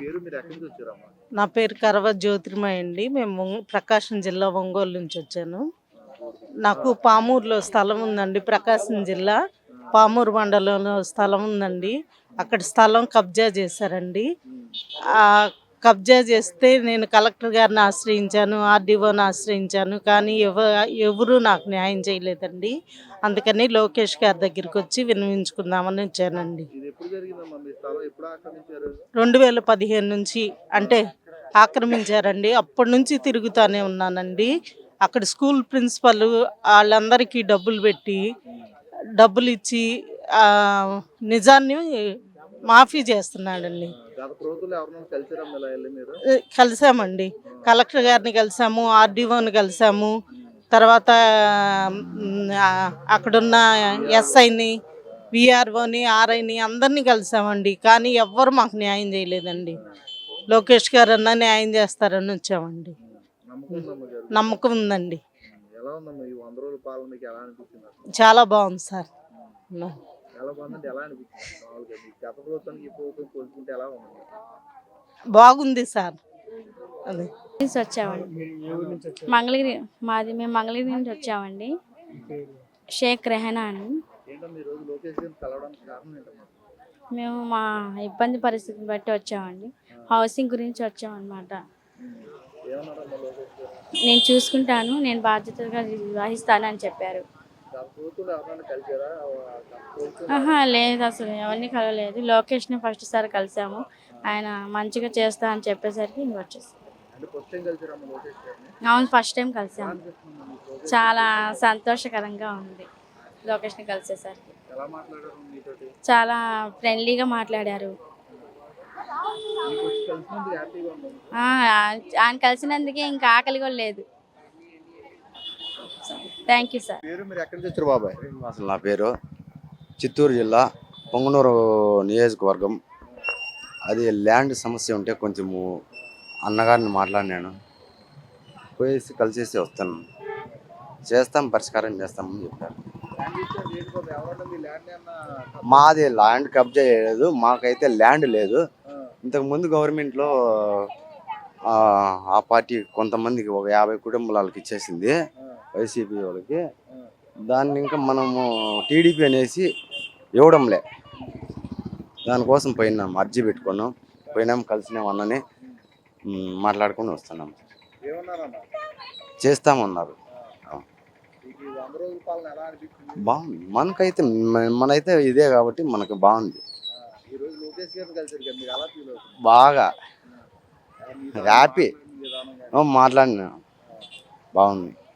పేరు మీరు ఎక్కడి నుంచి వచ్చారమ్మా? నా పేరు కరవ జ్యోతిర్మయ అండి. మేము ప్రకాశం జిల్లా ఒంగోలు నుంచి వచ్చాను. నాకు పామూరులో స్థలం ఉందండి ప్రకాశం జిల్లా. పామూరు మండలంలో స్థలం ఉందండి. అక్కడ స్థలం కబ్జా చేశారండి. కబ్జా చేస్తే నేను కలెక్టర్ గారిని ఆశ్రయించాను ఆర్డీఓని ఆశ్రయించాను కానీ ఎవ ఎవరు నాకు న్యాయం చేయలేదండి. అందుకని లోకేష్ గారి దగ్గరికి వచ్చి విన్నవించుకుందామని వచ్చానండి. రెండు వేల పదిహేను నుంచి అంటే ఆక్రమించారండి. అప్పటి నుంచి తిరుగుతానే ఉన్నానండి. అక్కడ స్కూల్ ప్రిన్సిపల్ వాళ్ళందరికీ డబ్బులు పెట్టి డబ్బులు ఇచ్చి నిజాన్ని మాఫీ చేస్తున్నాడండి. కలిసామండి. కలెక్టర్ గారిని కలిసాము ఆర్డీఓని కలిసాము. తర్వాత అక్కడున్న ఎస్ఐని విఆర్ఓని ఆర్ఐని అందరినీ కలిసామండి. కానీ ఎవ్వరు మాకు న్యాయం చేయలేదండి. లోకేష్ గారు అన్న న్యాయం చేస్తారని వచ్చామండి. నమ్మకం ఉందండి? చాలా బాగుంది సార్. ఎలా బాగుందంటే ఎలా అనిపించింది? మామూలుగా మీకు గత ప్రభుత్వానికి ఈ ప్రభుత్వం పోల్చుకుంటే ఎలా ఉంది? బాగుంది సార్. అది. నుంచి వచ్చామండి. మంగళగిరి మాది మేము మంగళగిరి నుంచి వచ్చామండి. షేక్ రెహనా అండి. ఏంటమ్మా ఈ రోజు లోకేష్ గారిని కలవడానికి కారణం ఏంటమ్మా మేము మా ఇబ్బంది పరిస్థితిని బట్టి వచ్చామండి. హౌసింగ్ గురించి వచ్చామన్నమాట. ఏమన్నారమ్మా లోకేష్ గారు? నేను చూసుకుంటాను నేను బాధ్యతగా వహిస్తాను అని చెప్పారు. ఆహా లేదు అసలు ఎవరిని కలవలేదు. లోకేష్ని ఫస్ట్ సారి కలిసాము. ఆయన మంచిగా చేస్తా అని చెప్పేసరికి ఇంక వచ్చేసాం. అవును ఫస్ట్ టైం కలిసాము చాలా సంతోషకరంగా ఉంది లోకేష్ని కలిసేసరికి. చాలా ఫ్రెండ్లీగా మాట్లాడారు. ఆయన కలిసినందుకే ఇంకా ఆకలి కూడా లేదు. థ్యాంక్ యూ సార్ పేరు మీరు ఎక్కడి నుంచి వచ్చారు బాబాయ్? అసలు నా పేరు. చిత్తూరు జిల్లా పొంగనూరు నియోజకవర్గం. అది ల్యాండ్ సమస్య ఉంటే కొంచెము అన్నగారిని మాట్లాడినాను. పోయేసి కలిసేసి వస్తాను. చేస్తాం పరిష్కారం చేస్తామని చెప్పారు. మాది ల్యాండ్ కబ్జా చేయలేదు. మాకైతే ల్యాండ్ లేదు. ఇంతకుముందు గవర్నమెంట్లో ఆ, ఆ పార్టీ కొంతమందికి ఒక యాభై కుటుంబాలకి ఇచ్చేసింది. వైసీపీ వాళ్ళకి. దాన్ని ఇంకా మనము టీడీపీ అనేసి ఇవ్వడంలే. దానికోసం పోయినాం అర్జీ పెట్టుకున్నాం. పోయినాం కలిసినాం అన్నని మాట్లాడుకొని వస్తున్నాం. చేస్తామన్నారు. బాగుంది. మనకైతే మనైతే ఇదే కాబట్టి మనకు బాగుంది. బాగా. హ్యాపీ. మాట్లాడినా. బాగుంది.